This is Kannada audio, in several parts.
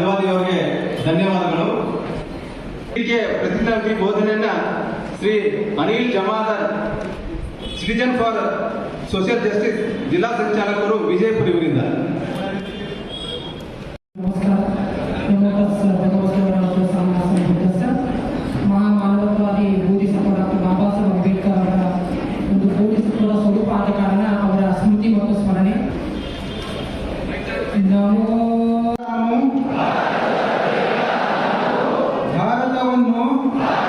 ಪ್ರತಾಪ್ ಅವರಿಗೆ ಧನ್ಯವಾದಗಳು. ಹೀಗೆ ಪ್ರತಿಜ್ಞಾವಿಧಿ ಬೋಧನೆಯನ್ನ Shri Anil Jamadar citizen for social justice ಜಿಲ್ಲಾ ಸಂಚಾಲಕರು ವಿಜಯಪುರ ಇವರಿಂದ ಮಹಾಮಾನವತಾವಾದಿ ಡಾಕ್ಟರ್ ಬಾಬಾ ಸಾಹೇಬ್ ಅಂಬೇಡ್ಕರ್ ಅವರ ಒಂದು Mumbai.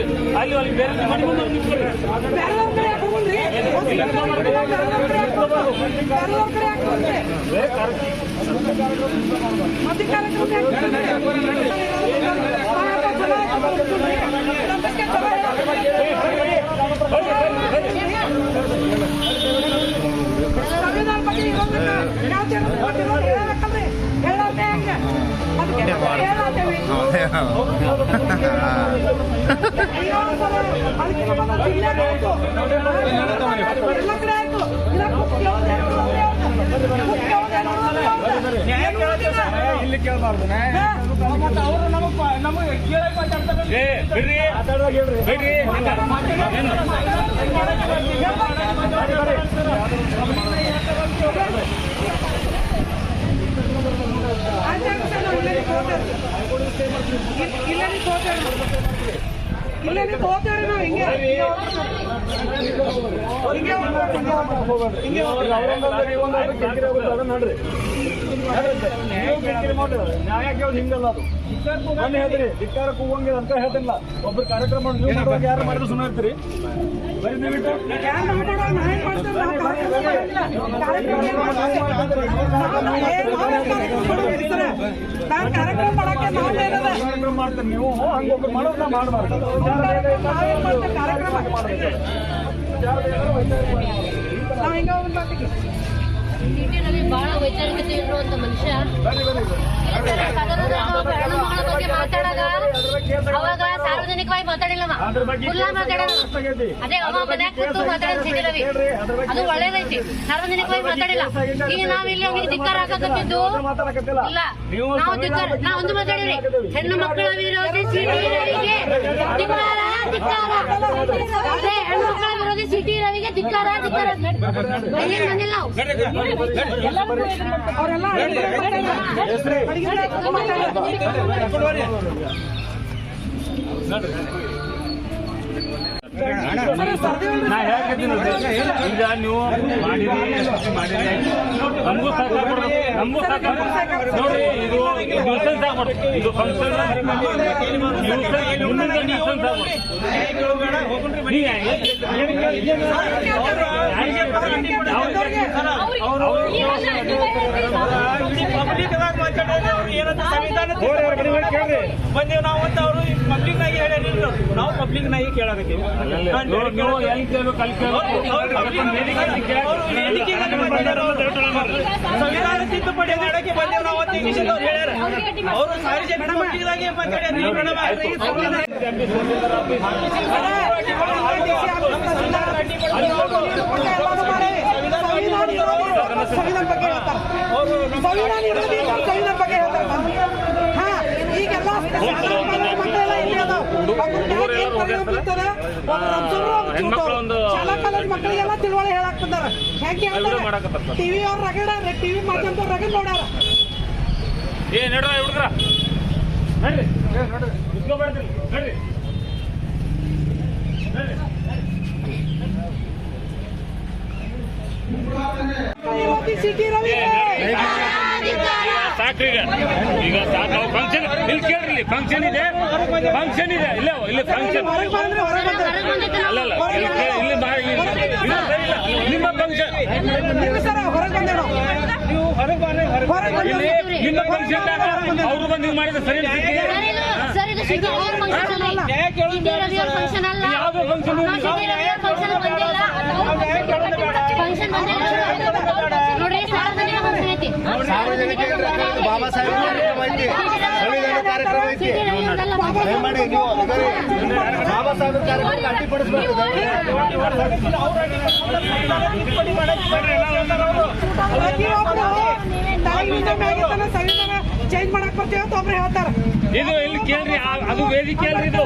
ಹೊರಗೆ ಬಂದೇವ್ರಿ ಬೇರೆ ಹೊರಗೆ ಬಂದೇವಿ ಎಲ್ಲಿ ಎಲ್ಲಿ ನಿಂತಿದೆ ಸರ್ ಎಲ್ಲಿ ಬೇರೆದವ್ರ ಕಡೆ ಯಾಕೆ ಹೋಗುಣ್ರಿ? ಬೇರೆದವ್ರ ಕಡೆ ಯಾಕೆ ಹೋಗ್ರಿ? ಬೇರೆದವ್ರ ಕಡೆ ಯಾಕೆ ಹೋಗ್ರಿ? ಮತ್ತೆ ಕಾರ್ಯಕ್ರಮ ಯಾಕೆ ಹೋಗ್ರಿ? ಭಾರತ ಚಲೋ ಐತೆ ಹೋಗ್ತೀವಿ. ನಂಬಿಕೆ ಚಲೋ ಐತೆ. ಸಂವಿಧಾನ ಬಗ್ಗೆ ಇರೋದನ್ನ ಯಾವ ಜನರು ಗೊತ್ತಿರೋರು ಹೇಳ್ಬೇಕಲ್ರಿ? ಹೇಳೋದೇ ಹಂಗೆ. ಅದಕ್ಕೆ ಹೇಳತ್ತೇವಿ. ಎಲ್ಲ ಕಡೆ ಆಯ್ತು ಇಲ್ಲ ಕೇಳಬಾರ್ದು ಅವರು ನಮಗ್ ನಮಗೆ ಕೇಳಕ್ ಮಾತಾಡ್ತಾರೆ ಇಲ್ಲ ಇಲ್ಲ ನೀವು ಹೋಗ್ತೇವ್ರಿ ನಾವು ಹಿಂಗೆ ಹಿಂಗೆ ನ್ಯಾಯ ಕೇಳಿ ಅದು ಹೇಳ್ತೀರಿ ಅಂತ ಹೇಳ್ತಿಲ್ಲ ಒಬ್ರು ಕಾರ್ಯಕ್ರಮ ನೀವು ಮಾಡುವಾಗ ಯಾರು ಮಾಡಿದ್ರು ಸುಮ್ಮನೆ ಇರ್ತೀರಿ ಬರೀ ದಯವಿಟ್ಟು ಕಾರ್ಯಕ್ರಮ? ನಾವು ಹಂಗ ಒಬ್ರು ಮಾಡೋದು ನಾವು ಮಾಡಬಾರ್ದು ಕಾರ್ಯಕ್ರಮ? ಬಾಟಿಗೆ. ಸಿಟಿನಲ್ಲಿ ಬಹಳ ವೈಚಾರಿಕತೆ ಇರುವಂತ ಮನುಷ್ಯ. ಹೆಣ್ಣು ಮಗಳ ಬಗ್ಗೆ ಮಾತಾಡಾಗ ಅವಾಗ ಸಾರ್ವಜನಿಕವಾಗಿ ಮಾತಾಡಿಲ್ಲವ ಮಾತಾಡೋಣ. ಆಗೈತಿ. ಅದೇ ಅವ ಮನ್ಯಾಗ ಕೂತು ಮಾತಾಡೋದು ಸಿಟಿ ರವಿ ಅದು ಒಳ್ಳೇದೈತಿ. ಸಾರ್ವಜನಿಕವಾಗಿ ಮಾತಾಡಿಲ್ಲ. ಈಗ ನಾವ್ ಇಲ್ಲಿ ಅವ್ನಿಗೆ ಧಿಕ್ಕಾರ ಹಾಕಕತ್ತಿದ್ದು? ಇಲ್ಲ. ನೀವು ನಾವು ಧಿಕ್ಕಾರ ನಾ ಒಂದು ಮಾತಾಡಿರಿ ಹೆಣ್ಣು ಮಕ್ಕಳ ವಿರೋಧಿ ಸಿಟಿ ರವಿಗೆ ಧಿಕ್ಕಾರ. ಹೆಣ್ಣು ವಿರೋಧಿ ಸಿಟಿ ರವಿಗೆ ಧಿಕ್ಕಾರ ಧಿಕ್ಕಾರ. ಏನ್ ಬಂದಿಲ್ಲ ನಾ ಹೇಳ್ತೀನಿ ಈಗ ನೀವು ಮಾಡಿರಿ ಮಾಡಿರಿ ನಮಗೂ ಸಹಕಾರ ನಮಗೂ ನೋಡ್ರಿ ಇದು ನ್ಯೂಸೆನ್ಸ್ ಆಗ್ಬಿಡ್ತು ಇದು ಫಂಕ್ಷನ್ ಮುಂದಿನ ನ್ಯೂಸೆನ್ಸ್ ಆಗ್ಬಿಡ್ತು ಈಗ ಬಂದೇವ್ ನಾವು ಅಂತ ಅವರು ಪಬ್ಲಿಕ್ ನಾಗಿ ಹೇಳ್ಯಾರಿ ನಾವು ಪಬ್ಲಿಕ್ ನಾಗಿ ಕೇಳಾಕತ್ತೀವಿ ನೀವು ಎಲ್ಲಿ ಕೇಳ್ಬೇಕು ಅಲ್ಲಿ ಸಂವಿಧಾನ ತಿದ್ದುಪಡಿ ಮಾಡಕ್ಕೆ ಬಂದೇವ್ ನಾವು ಅಂತ ಇಂಗ್ಲಿಷ್ ಅವ್ರು ಹೇಳ್ಯಾರ ಅವರು ಸಾರ್ವಜನಿಕ ಪಬ್ಲಿಕ್ದಾಗೆ ಮಾತಾಡ್ಯಾರ ಈ ಮೇಡಮ್ ಸಂವಿಧಾನ ಬಗ್ಗೆ ಹೇಳ್ತಾರೆ ಸಂವಿಧಾನ ಇರೋದು ಈಗ ಸಂವಿಧಾನ ಬಗ್ಗೆ ಹೇಳ್ತಾರೆ ಹಾ ಈಗೆಲ್ಲ ಸಾಧಾರಣ ಮಕ್ಕಳೆಲ್ಲ ಇಲ್ಲಿ ಅದಾವ ಒಬ್ರು ಏನ್ ಪರಿಣಾಮ ಬೀಳ್ತದೆ, ಒಬ್ರು observer, ಒಬ್ರು ಒಂದು- ಮಕ್ಕಳಿಗೆಲ್ಲ ತಿಳುವಳಿ ಹೇಳಾಕ್ತಾರ ಹೆಂಗೆ. ಟಿವಿ ಅವ್ರ ರಗಡ ಟಿವಿ ಮಾಧ್ಯಮದವ್ರು ರಗಡ್ ನೋಡ್ಯಾರ ಏ ಸಾಕ್ರಿ ಈಗ ಈಗ ಸಾಕು ನಾವು ಫಂಕ್ಷನ್ ಇಲ್ಲಿ ಕೇಳ್ರಿ ಇಲ್ಲಿ ಫಂಕ್ಷನ್ ಇದೆ. ಫಂಕ್ಷನ್ ಇದೆ. ಇಲ್ಲ ಇಲ್ಲಿ ಫಂಕ್ಷನ್ ಹೊರಗೆ ಬಂದ್ರೆ ಅಲ್ಲ ಅಲ್ಲ ಇಲ್ಲಿ. ನಿಮ್ಮ ಫಂಕ್ಷನ್ ಇಲ್ಲ ಹೊರಗೆ ಬಂದೆ ನಾವು ಹೊರಗೆ ಬಂದೆ ಇಲ್ಲಿ ನಿಮ್ಮ ಫಂಕ್ಷನ್ ಅವರು ಬಂದು ನೀವು ಮಾಡಿದ ಸರಿ ಯಾವ್ದು ಫಂಕ್ಷನ್ ಬಂದಿಲ್ಲ. ಫಂಕ್ಷನ್ ಬಂದಿಲ್ಲ ನೋಡ್ರಿ ಸಾರ್ವಜನಿಕ ಫಂಕ್ಷನ್ ಐತಿ ಸಾರ್ವಜನಿಕ ಬಾಬಾ ಸಾಹೇಬ್ ಕಾರ್ಯಕ್ರಮ ಐತಿ ಸಂವಿಧಾನ ಕಾರ್ಯಕ್ರಮ ಐತಿ ದಯಮಾಡಿ ನೀವು ಬಾಬಾ ಸಾಹೇಬ್ ಕಾರ್ಯಕ್ರಮ ಸಂವಿಧಾನ ಚೇಂಜ್ ಮಾಡಕ್ ಬರ್ತೀವಿ ಅಂತ ಒಬ್ರು ಹೇಳ್ತಾರ ಇದು ಇಲ್ಲಿ ಕೇಳ್ರಿ ಅದು ವೇದಿಕೆ ಅಲ್ರಿ ಇದು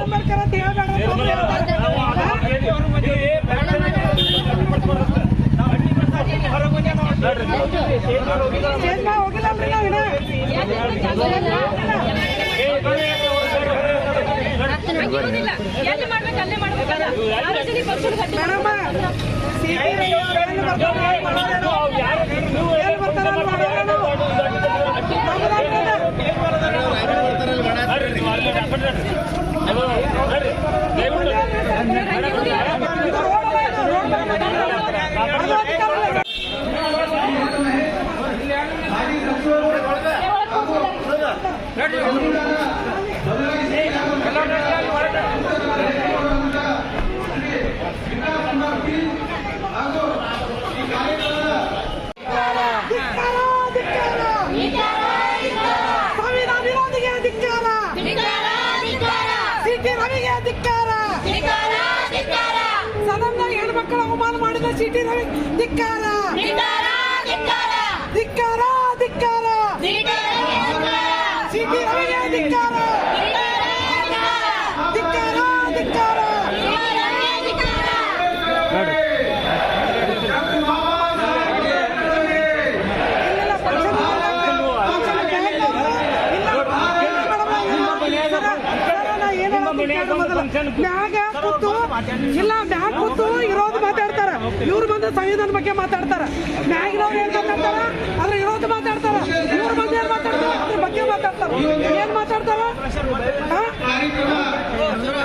ಹೇಳ್ಬೇಡ ಬರ್ತಾರೆ ಅಲ್ಲಿ ಮಾಡೋದೇನು? ಎಲ್ಲಿ ಬರ್ತಾರೆ ಅಲ್ಲಿ ಮಾಡೋದೇನು? ಅದು ಅಧಿಕಾರ ಇಲ್ಲ. ಧಿಕ್ಕಾರ, ಧಿಕ್ಕಾರ. ಸಂವಿಧಾನ ವಿರೋಧಿಗೆ ಧಿಕ್ಕಾರ ಸಿಟಿ ರವಿಗೆ ಧಿಕ್ಕಾರ ಸದನದಾಗ ಹೆಣ್ಮಕ್ಕಳ ಅವಮಾನ ಮಾಡಿದ ಸಿಟಿ ರವಿ ಧಿಕ್ಕಾರ ಧಿಕ್ಕಾರ ಧಿಕ್ಕಾರ ಸಿಟಿ ರವಿಗೆ ಧಿಕ್ಕಾರ ಧಿಕ್ಕಾರ ಧಿಕ್ಕಾರ. ಮ್ಯಾಗ ಇಲ್ಲ ಮ್ಯಾಗ ಕೂತು ಇರೋದು ಮಾತಾಡ್ತಾರ. ಇವ್ರು ಬಂದ ಸಂವಿಧಾನ ಬಗ್ಗೆ ಮಾತಾಡ್ತಾರ. ಮ್ಯಾಗಿನವ್ರು ಏನ್ ಮಾತಾಡ್ತಾರ? ಅದ್ರ ಇರೋದು ಮಾತಾಡ್ತಾರ. ಇವ್ರು ಬಂದ ಏನ್ ಮಾತಾಡ್ತಾರ? ಅದ್ರ ಬಗ್ಗೆ ಮಾತಾಡ್ತಾರ. ಏನ್ ಮಾತಾಡ್ತಾರ?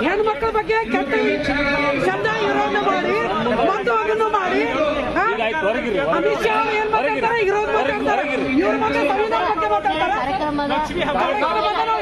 ಹೆಣ್ಮಕ್ಳ ಬಗ್ಗೆ ಕೆಟ್ಟ ಚಂದ ಇರೋದು ಮಾಡಿ ಮತ್ತು ಅದನ್ನು ಮಾಡಿ ಅಮಿತ್ ಶಾ ಏನ್ ಮಾತಾಡ್ತಾರ? ಇರೋದು ಮಾತಾಡ್ತಾರ. ಇವ್ರ ಮಕ್ಕಳ ಸಂವಿಧಾನ ಬಗ್ಗೆ ಮಾತಾಡ್ತಾರ.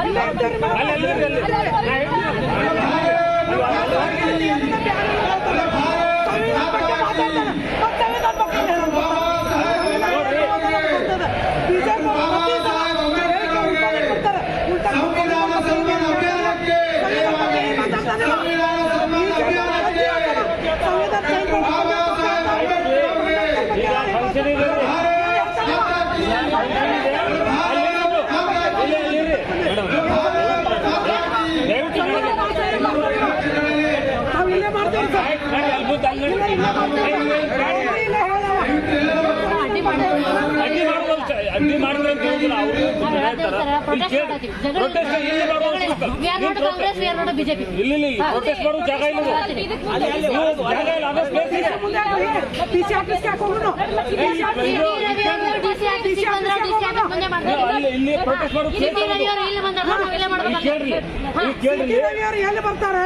ಅಲ್ಲ ಅಡ್ಡಿ ಮಾಡಿದ್ರೆ ಅಂತ ಅವರು ಜಾಗ ಇಲ್ಲಿ ಎಲ್ಲಿ ಬರ್ತಾರೆ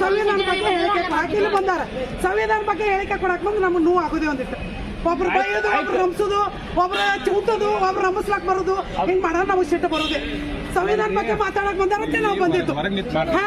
ಸಂವಿಧಾನ ಬಗ್ಗೆ ಹೇಳಿಕೆ ಬಂದಾರ ಸಂವಿಧಾನ ಬಗ್ಗೆ ಹೇಳಿಕೆ ಕೊಡಕ್ ಬಂದು ನಮ್ಗೆ ನೋವು ಆಗುದೇ ಒಂದಿಟ್ಟು ಒಬ್ರು ಬೈಯೋದು ಒಬ್ರು ರಂಸೋದು ಒಬ್ರು ಚೂಟೋದು ಒಬ್ರು ರಂಬಿಸ್ಲಾಕ್ ಬರೋದು. ಹಿಂಗ್ ಮಾಡೋದು ನಾವು ಸಿಟ್ಟು ಬರೋದೇ. ಸಂವಿಧಾನ ಬಗ್ಗೆ ಮಾತಾಡಕ್ ಬಂದಾರಂತೆ ನಾವು ಬಂದಿದ್ದು. ಹಾ.